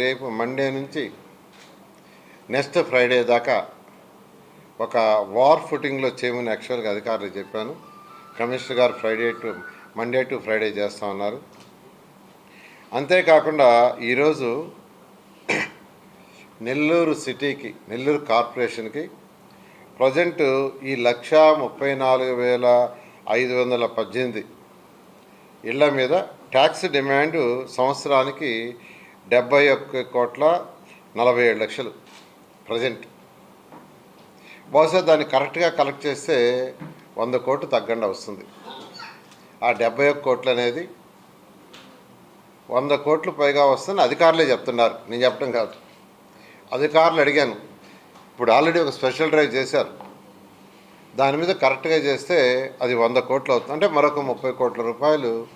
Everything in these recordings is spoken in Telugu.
రేపు మండే నుంచి నెక్స్ట్ ఫ్రైడే దాకా ఒక వార్ ఫుటింగ్లో చేయమని యాక్చువల్గా అధికారులు చెప్పాను. కమిషనర్ గారు Friday to Monday to Friday చేస్తా ఉన్నారు. అంతేకాకుండా ఈరోజు నెల్లూరు సిటీకి నెల్లూరు కార్పొరేషన్కి ప్రజెంట్ ఈ లక్ష ముప్పై నాలుగు వేల ఐదు వందల పద్దెనిమిది ఇళ్ళ మీద ట్యాక్స్ డిమాండ్ సంవత్సరానికి డెబ్బై ఒక్క కోట్ల నలభై ఏడు లక్షలు ప్రజెంట్. బహుశా దాన్ని కరెక్ట్గా కలెక్ట్ చేస్తే వంద కోట్లు తగ్గండి వస్తుంది. ఆ డెబ్బై ఒక్క కోట్లు అనేది వంద కోట్లు పైగా వస్తుందని అధికారులే చెప్తున్నారు. నేను చెప్పడం కాదు. అధికారులు అడిగాను. ఇప్పుడు ఆల్రెడీ ఒక స్పెషల్ డ్రైవ్ చేశారు. దాని మీద కరెక్ట్గా చేస్తే అది వంద కోట్లు అవుతుంది. అంటే మరొక ముప్పై కోట్ల రూపాయలు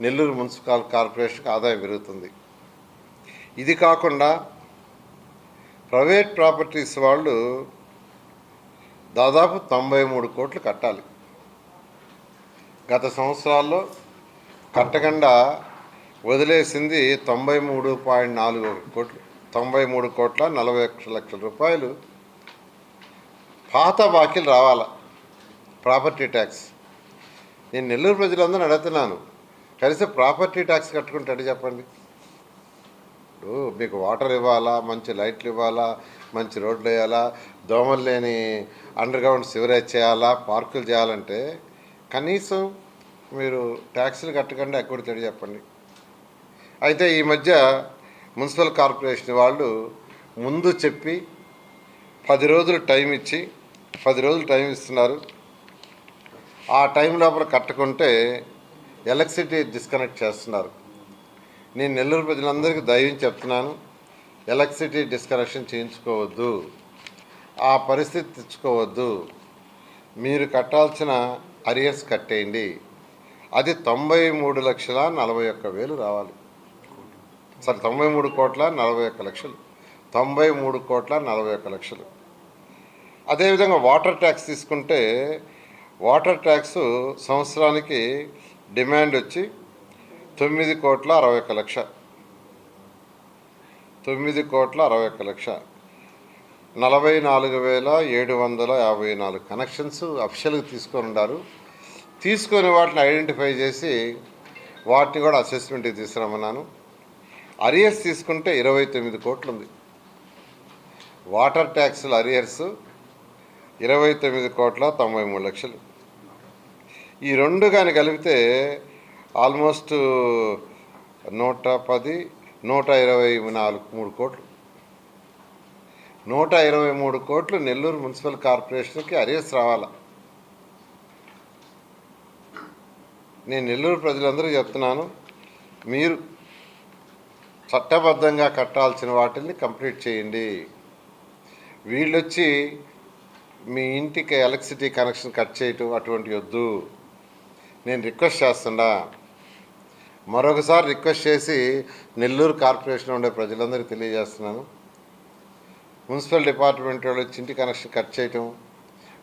నెల్లూరు మున్సిపల్ కార్పొరేషన్కి ఆదాయం పెరుగుతుంది. ఇది కాకుండా ప్రైవేట్ ప్రాపర్టీస్ వాళ్ళు దాదాపు తొంభై మూడు కోట్లు కట్టాలి. గత సంవత్సరాల్లో కట్టకుండా వదిలేసింది తొంభై మూడు పాయింట్ నాలుగు కోట్లు. తొంభై మూడు కోట్ల నలభై ఒక్క లక్షల రూపాయలు పాత బాకీలు రావాల. Property tax. నేను నెల్లూరు ప్రజలందరూ అడుగుతున్నాను కలిసి ప్రాపర్టీ ట్యాక్స్ కట్టుకుంటాడు చెప్పండి? మీకు మీకు వాటర్ ఇవ్వాలా మంచి లైట్లు ఇవ్వాలా మంచి రోడ్లు వేయాలా దోమలు లేని అండర్ గ్రౌండ్ సివరేజ్ చేయాలా పార్కులు చేయాలంటే కనీసం మీరు ట్యాక్సులు కట్టకుండా ఎక్కడ చెప్పండి. అయితే ఈ మధ్య మున్సిపల్ కార్పొరేషన్ వాళ్ళు ముందు చెప్పి పది రోజులు టైం ఇచ్చి పది రోజులు టైం ఇస్తున్నారు. ఆ టైం లోపల కట్టుకుంటే ఎలక్ట్రిసిటీ డిస్కనెక్ట్ చేస్తున్నారు. నేను నెల్లూరు ప్రజలందరికీ దయవించి చెప్తున్నాను. ఎలక్ట్రిసిటీ డిస్కనెక్షన్ చేయించుకోవద్దు. ఆ పరిస్థితి తెచ్చుకోవద్దు. మీరు కట్టాల్సిన అరియర్స్ కట్టేయండి. అది తొంభై మూడు లక్షల నలభై ఒక్క వేలు రావాలి. సరే తొంభై మూడు కోట్ల నలభై ఒక్క లక్షలు. తొంభై మూడు కోట్ల నలభై ఒక్క లక్షలు. అదేవిధంగా వాటర్ ట్యాక్స్ తీసుకుంటే వాటర్ ట్యాక్స్ సంవత్సరానికి డిమాండ్ వచ్చి తొమ్మిది కోట్ల అరవై ఒక్క లక్ష. తొమ్మిది కోట్ల అరవై ఒక్క లక్ష. నలభై నాలుగు వేల ఏడు వందల యాభై నాలుగు కనెక్షన్స్ అఫీషియల్గా తీసుకొని ఉన్నారు. తీసుకొని వాటిని ఐడెంటిఫై చేసి వాటిని కూడా అసెస్మెంట్కి తీసుకురమ్మన్నాను. అరియర్స్ తీసుకుంటే ఇరవై తొమ్మిది కోట్లు ఉంది వాటర్ ట్యాక్స్ల అరియర్స్ ఇరవై తొమ్మిది కోట్ల తొంభై మూడు లక్షలు. ఈ రెండు కానీ కలిపితే ఆల్మోస్ట్ నూట పది నూట ఇరవై నాలుగు మూడు కోట్లు. నూట ఇరవై మూడు కోట్లు నెల్లూరు మున్సిపల్ కార్పొరేషన్కి అరేస్ రావాలా? నేను నెల్లూరు ప్రజలందరూ చెప్తున్నాను మీరు చట్టబద్ధంగా కట్టాల్సిన వాటిని కంప్లీట్ చేయండి. వీళ్ళొచ్చి మీ ఇంటికి ఎలక్ట్రిసిటీ కనెక్షన్ కట్ చేయటం అటువంటి వద్దు. నేను రిక్వెస్ట్ చేస్తున్నా మరొకసారి రిక్వెస్ట్ చేసి నెల్లూరు కార్పొరేషన్ ఉండే ప్రజలందరికీ తెలియజేస్తున్నాను. మున్సిపల్ డిపార్ట్మెంట్ వాళ్ళు చింటి కనెక్షన్ కట్ చేయటం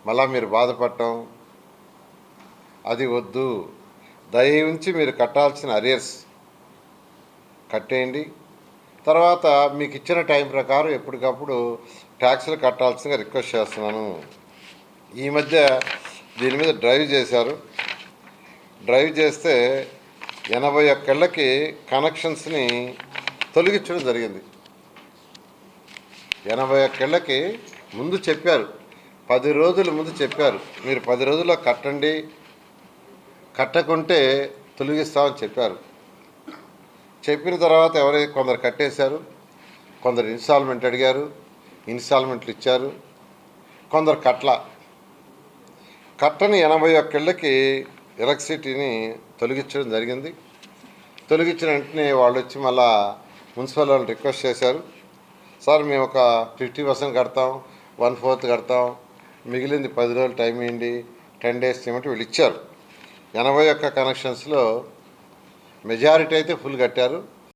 మళ్ళా మీరు బాధపడటం అది వద్దు. దయవుంచి మీరు కట్టాల్సిన అరియర్స్ కట్టేయండి. తర్వాత మీకు ఇచ్చిన టైం ప్రకారం ఎప్పటికప్పుడు ట్యాక్సులు కట్టాల్సిందిగా రిక్వెస్ట్ చేస్తున్నాను. ఈ మధ్య దీని మీద డ్రైవ్ చేశారు. డ్రైవ్ చేస్తే ఎనభై ఒక్కేళ్ళకి కనెక్షన్స్ని తొలగించడం జరిగింది. ఎనభై ఒక్కేళ్ళకి ముందు చెప్పారు. పది రోజుల ముందు చెప్పారు. మీరు పది రోజుల్లో కట్టండి కట్టకుంటే తొలగిస్తామని చెప్పారు. చెప్పిన తర్వాత ఎవరైతే కొందరు కట్టేశారు కొందరు ఇన్స్టాల్మెంట్ అడిగారు ఇన్స్టాల్మెంట్లు ఇచ్చారు కొందరు కట్ల కట్టని ఎనభై ఒక్కేళ్ళకి ఎలక్ట్రిసిటీని తొలగించడం జరిగింది. తొలగించిన వెంటనే వాళ్ళు వచ్చి మళ్ళా మున్సిపల్ వాళ్ళని రిక్వెస్ట్ చేశారు. సార్ మేము ఒక ఫిఫ్టీ పర్సెంట్ కడతాం వన్ ఫోర్త్ కడతాం మిగిలింది పది రోజులు టైం ఇవ్వండి టెన్ డేస్ చేయమంటే వీళ్ళు ఇచ్చారు. ఎనభై ఒక్క కనెక్షన్స్లో మెజారిటీ అయితే ఫుల్ కట్టారు.